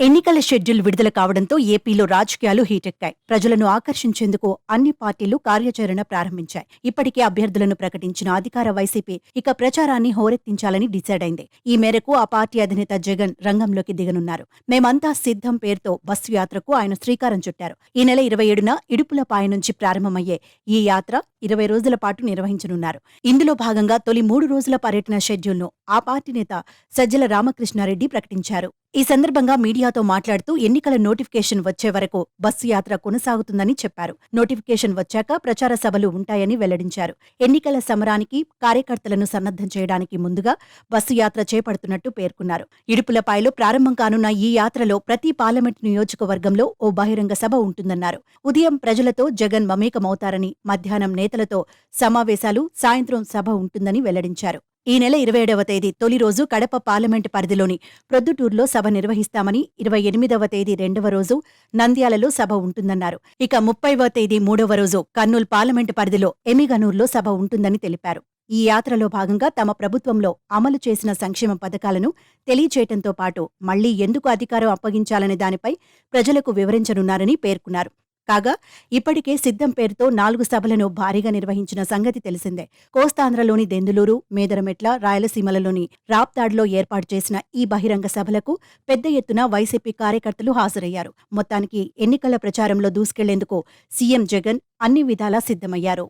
ఎన్నికల షెడ్యూల్ విడుదల కావడంతో ఏపీలో రాజకీయాలు హీటెక్కాయి. ప్రజలను ఆకర్షించేందుకు అన్ని పార్టీలు కార్యాచరణ ప్రారంభించాయి. ఇప్పటికే అభ్యర్థులను ప్రకటించిన అధికార వైసీపీ ఇక ప్రచారాన్ని హోరెత్తించాలని డిసైడ్ అయింది. ఈ మేరకు ఆ పార్టీ అధినేత జగన్ రంగంలోకి దిగనున్నారు. మేమంతా సిద్ధం పేరుతో బస్సు యాత్రకు ఆయన శ్రీకారం చుట్టారు. ఈ నెల ఇరవై ఏడున ఇడుపులపాయ నుంచి ప్రారంభమయ్యే ఈ యాత్ర ఇరవై రోజుల పాటు నిర్వహించనున్నారు. ఇందులో భాగంగా తొలి మూడు రోజుల పర్యటన షెడ్యూల్ను ఆ పార్టీ నేత సజ్జల రామకృష్ణారెడ్డి ప్రకటించారు. ఈ సందర్భంగా మీడియాతో మాట్లాడుతూ ఎన్నికల నోటిఫికేషన్ వచ్చే వరకు బస్సు యాత్ర కొనసాగుతుందని చెప్పారు. నోటిఫికేషన్ వచ్చాక ప్రచార సభలు ఉంటాయని వెల్లడించారు. ఎన్నికల సమరానికి కార్యకర్తలను సన్నద్ధం చేయడానికి ముందుగా బస్సు యాత్ర చేపడుతున్నట్టు పేర్కొన్నారు. ఇడుపులపాయలో ప్రారంభం కానున్న ఈ యాత్రలో ప్రతి పార్లమెంట్ నియోజకవర్గంలో ఓ బహిరంగ సభ ఉంటుందన్నారు. ఉదయం ప్రజలతో జగన్ మమేకమవుతారని మధ్యాహ్నం నేతలతో సమావేశాలు సాయంత్రం సభ ఉంటుందని వెల్లడించారు. ఈ నెల ఇరవై ఏడవ తేదీ తొలి రోజు కడప పార్లమెంటు పరిధిలోని ప్రొద్దుటూరులో సభ నిర్వహిస్తామని ఇరవై ఎనిమిదవ తేదీ రెండవ రోజు నంద్యాలలో సభ ఉంటుందన్నారు. ఇక ముప్పైవ తేదీ మూడవ రోజు కర్నూలు పార్లమెంటు పరిధిలో ఎమిగనూర్లో సభ ఉంటుందని తెలిపారు. ఈ యాత్రలో భాగంగా తమ ప్రభుత్వంలో అమలు చేసిన సంక్షేమ పథకాలను తెలియచేయటంతో పాటు మళ్ళీ ఎందుకు అధికారం అప్పగించాలనే దానిపై ప్రజలకు వివరించనున్నారని పేర్కొన్నారు. కాగా ఇప్పటికే సిద్ధం పేరుతో నాలుగు సభలను భారీగా నిర్వహించిన సంగతి తెలిసిందే. కోస్తాంధ్రలోని దెందులూరు మేదరమెట్ల రాయలసీమలలోని రాప్తాడ్లో ఏర్పాటు చేసిన ఈ బహిరంగ సభలకు పెద్ద ఎత్తున వైసీపీ కార్యకర్తలు హాజరయ్యారు. మొత్తానికి ఎన్నికల ప్రచారంలో దూసుకెళ్ళేందుకు సీఎం జగన్ అన్ని విధాలా సిద్ధమయ్యారు.